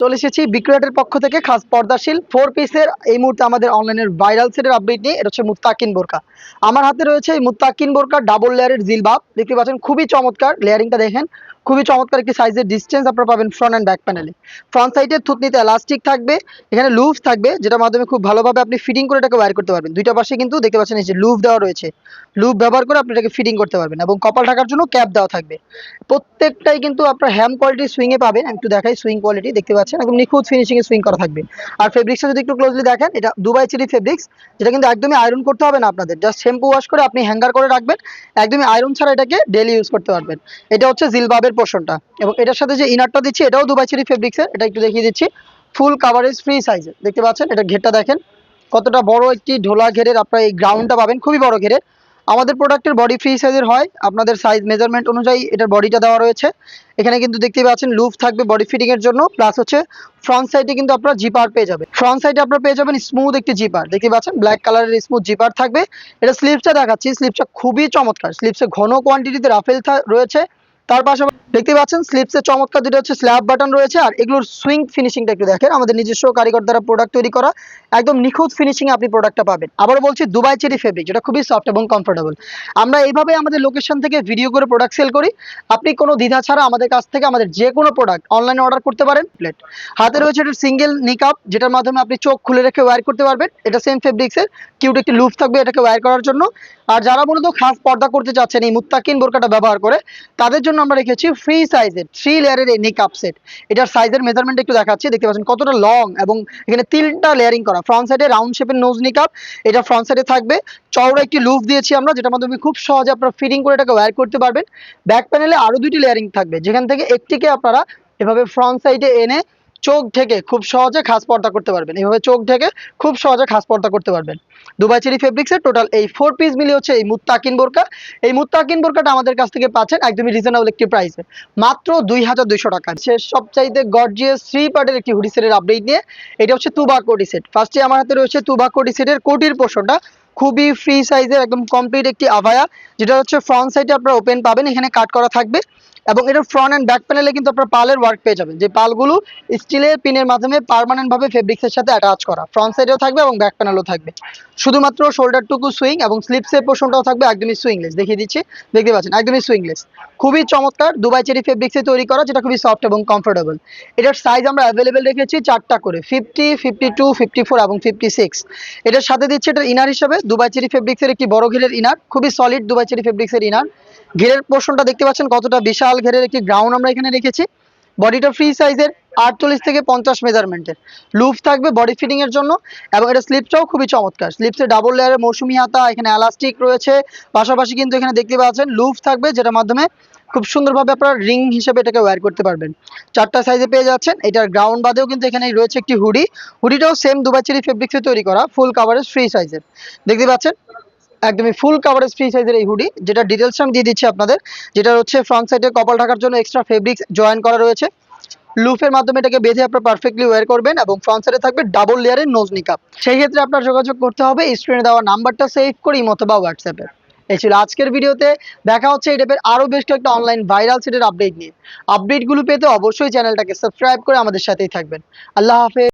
চলে এসেছি বিক্রয়টের পক্ষ থেকে খাস পর্দাশীল ফোর পিসের এই মুহূর্তে আমাদের অনলাইনের ভাইরাল সেটের আপডেট নিয়ে, এটা হচ্ছে মুত্তাকিন বোরকা। আমার হাতে রয়েছে এই মুত্তাকিন বোরকা ডাবল লেয়ারের জিলবাব। দেখতে পাচ্ছেন, খুবই চমৎকার লেয়ারিংটা দেখেন। খুবই চমৎকার একটি সাইজের ডিস্টেন্স আপনারা পাবেন ফ্রন্ট অ্যান্ড ব্যাক প্যানেলে ফ্রন্ট সাইডের থুতনিতে এলাস্টিক থাকবে, এখানে লুভ থাকবে, যেটার মাধ্যমে খুব ভালোভাবে আপনি ফিটিং করে এটাকে ওয়্যার করতে পারবেন। দুইটা পাশে কিন্তু দেখতে পাচ্ছেন এই যে লুফ দেওয়া রয়েছে। লুভ ব্যবহার করে আপনি এটাকে ফিটিং করতে পারবেন এবং কপাল ঢাকার জন্য ক্যাপ দেওয়া থাকবে। প্রত্যেকটাই কিন্তু আপনার হ্যাম কোয়ালিটির সুইংয়ে পাবেন। একটু দেখাই সুইং কোয়ালিটি দেখতে পাচ্ছেন? একদম নিখুঁত ফিনিশিংয়ে সুইং করা থাকবে। আর ফেব্রিক্সটা যদি একটু ক্লোজলি দেখেন, এটা দুবাই চিরি ফেব্রিক্স যেটা কিন্তু একদমই আয়রন করতে হবে না আপনাদের। জাস্ট শ্যাম্পু ওয়াশ করে আপনি হ্যাঙ্গার করে রাখবেন। একদমই আয়রন ছাড়া এটাকে ডেলি ইউজ করতে পারবেন। এটা হচ্ছে জিলবাবের পোর্শনটা। এবং এটার সাথে যে ইনারটা দিচ্ছি, এটাও দুবাই ফেব্রিক্সের এটা একটু দেখিয়ে দিচ্ছি। ফুল কাভারেজ ফ্রি সাইজের দেখতে পাচ্ছেন? এটা ঘেরটা দেখেন। কতটা বড় একটি ঢোলা ঘেরের আপনার এই গ্রাউন্ডটা পাবেন। খুবই বড় ঘেরের। আমাদের প্রোডাক্টের বডি ফ্রি সাইজের হয়। আপনাদের সাইজ মেজারমেন্ট অনুযায়ী এটার বডিটা দেওয়া রয়েছে। এখানে কিন্তু দেখতে পাচ্ছেন লুফ থাকবে বডি ফিটিং এর জন্য। প্লাস হচ্ছে ফ্রন্ট সাইডে কিন্তু আপনারা জিপার পেয়ে যাবেন। ফ্রন্ট সাইডে আপনারা পেয়ে যাবেন স্মুথ একটি জিপার দেখতে পাচ্ছেন ব্ল্যাক কালারের স্মুথ জিপার থাকবে। এটা স্লিপসটা দেখাচ্ছি। স্লিপসটা খুবই চমৎকার। স্লিপসে ঘন কোয়ান্টিটিতে রাফেল রয়েছে। তার পাশাপাশি দেখতে পাচ্ছেন স্লিপসের চমৎকার দুটো হচ্ছে স্ল্যাব বাটন রয়েছে, আর এগুলোর সুইং ফিনিশিংটা একটু দেখেন। আমাদের নিজস্ব কারিগর দ্বারা প্রোডাক্ট তৈরি করা, একদম নিখুঁত ফিনিশিং আপনি প্রোডাক্টটা পাবেন। আবারও বলছি দুবাই চেরি ফেব্রিক যেটা খুবই সফট এবং কমফোর্টেবল আমরা এইভাবে আমাদের লোকেশন থেকে ভিডিও করে প্রোডাক্ট সেল করি। আপনি কোনো দ্বিধা ছাড়া আমাদের কাছ থেকে আমাদের যে কোনো প্রোডাক্ট অনলাইনে অর্ডার করতে পারেন প্লেট হাতে রয়েছে একটা সিঙ্গেল নিকাপ যেটার মাধ্যমে আপনি চোখ খুলে রেখে ওয়্যার করতে পারবেন। এটা সেম ফেব্রিক্সের কিউট একটি লুপ থাকবে এটাকে ওয়্যার করার জন্য। আর যারা মূলত খাস পর্দা করতে চাচ্ছেন, এই মুত্তাকিন বোরকাটা ব্যবহার করে, তাদের জন্য আমরা রেখেছি ফ্রি সাইজের থ্রি লেয়ারের এই নিকাপ সেট এটার সাইজের মেজারমেন্ট একটু দেখাচ্ছি, দেখতে পাচ্ছেন কতটা লং এবং এখানে তিনটা লেয়ারিং করা। ফ্রন্ট সাইডে রাউন্ড শেপের নোজ নিকাপ এটা ফ্রন্ট সাইডে থাকবে। চওড়া একটি লুফ দিয়েছি আমরা, যেটার মাধ্যমে খুব সহজে আপনারা ফিটিং করে এটাকে ওয়্যার করতে পারবেন। ব্যাক প্যানেলে আরও দুইটি লেয়ারিং থাকবে, যেখান থেকে একটিকে আপনারা এভাবে ফ্রন্ট সাইডে এনে চোখ ঢেকে খুব সহজে খাস পর্দা করতে পারবেন। এইভাবে চোখ ঢেকে খুব সহজে খাস পর্দা করতে পারবেন। দুবাই চেরি ফেব্রিক্সের টোটাল এই ফোর পিস মিলিয়ে হচ্ছে এই মুত্তাকিন বোরকা। এই মুত্তাকিন বোরকাটা আমাদের কাছ থেকে পাচ্ছেন একদমই রিজনেবল একটি প্রাইসে মাত্র দুই হাজার দুইশো টাকা। সে সবচাইতে গর্জিয়াস থ্রি পার্টের একটি হুডি সেটের আপডেট নিয়ে। এটা হচ্ছে তুবা কোটি সেট ফার্স্টে আমার হাতে রয়েছে তুবা কোটি সেটের কোটির পোর্শনটা খুবই ফ্রি সাইজের একদম কমপ্লিট একটি আভায়া, যেটা হচ্ছে ফ্রন্ট সাইডে আপনারা ওপেন পাবেন। এখানে কাট করা থাকবে। এবং এটার ফ্রন্ট অ্যান্ড ব্যাক প্যানেলে কিন্তু আপনার পালের ওয়ার্ক পেয়ে যাবেন। যে পালগুলো স্টিলের পিনের মাধ্যমে পার্মানেন্ট ভাবে ফেব্রিক্সের সাথে অ্যাটাচ করা। ফ্রন্ট সাইডেও থাকবে এবং ব্যাক প্যানেলও থাকবে। শুধুমাত্র শোল্ডারটুকু সুইং এবং স্লিপসের পোর্শনটাও থাকবে একদমই সুইংলেস দেখিয়ে দিচ্ছি। দেখতে পাচ্ছেন, একদমই সুইংলেস খুবই চমৎকার দুবাই চেরি ফেব্রিক্সে তৈরি করা, যেটা খুবই সফট এবং কমফোর্টেবল এটার সাইজ আমরা অ্যাভেলেবেল রেখেছি চারটা করে fifty fifty two fifty four এবং ফিফটি সিক্স এটার সাথে দিচ্ছে এটার ইনার হিসাবে। দুবাই চেরি ফেব্রিক্সের একটি বড় ঘেরের ইনার খুবই সলিড দুবাই চেরি ফেব্রিক্সের ইনার ঘেরের পোর্শনটা দেখতে পাচ্ছেন কতটা বিশাল ঘেরের একটি গ্রাউন্ড আমরা এখানে রেখেছি। বডিটা ফ্রি সাইজের আটচল্লিশ থেকে পঞ্চাশ মেজারমেন্টের লুপ থাকবে বডি ফিটিং এর জন্য এবং এটা স্লিপটাও খুবই চমৎকার। স্লিপসে ডাবল লেয়ারের মৌসুমি হাতা, এখানে এলাস্টিক রয়েছে। পাশাপাশি কিন্তু এখানে দেখতে পাচ্ছেন লুপ থাকবে, যেটার মাধ্যমে খুব সুন্দরভাবে আপনারা রিং হিসেবে এটাকে ওয়্যার করতে পারবেন। চারটা সাইজে পেয়ে যাচ্ছেন। এটার গ্রাউন্ড বাদেও কিন্তু এখানে রয়েছে একটি হুডি হুডিটাও সেম দুবাই চেরি ফেব্রিক্সে তৈরি করা ফুল কাভারেজ ফ্রি সাইজের দেখতে পাচ্ছেন? একদমই ফুল কাভারেজ ফ্রি সাইজের এই হুডি যেটা ডিটেলস আমি দিয়ে দিচ্ছি আপনাদের। যেটা হচ্ছে ফ্রন্ট সাইডে কপাল ঢাকার জন্য এক্সট্রা ফেব্রিক্স জয়েন করা রয়েছে। লুফের মাধ্যমে এটাকে বেঁধে আপনারা পারফেক্টলি ওয়ার করবেন এবং ফ্রন্ট সাইডে থাকবে ডাবল লেয়ারের নোজ নিকাপ সেই ক্ষেত্রে আপনার যোগাযোগ করতে হবে স্ক্রিনে দেওয়া নাম্বারটা সেভ করে ইমতো বা হোয়াটসঅ্যাপে এই ছিল আজকের ভিডিওতে। দেখা হচ্ছে এই টাইপের আরও বেশ কয়েকটা অনলাইন ভাইরাল সেটের আপডেট নিয়ে। আপডেটগুলো পেতে অবশ্যই চ্যানেলটাকে সাবস্ক্রাইব করে আমাদের সাথেই থাকবেন। আল্লাহ হাফেজ।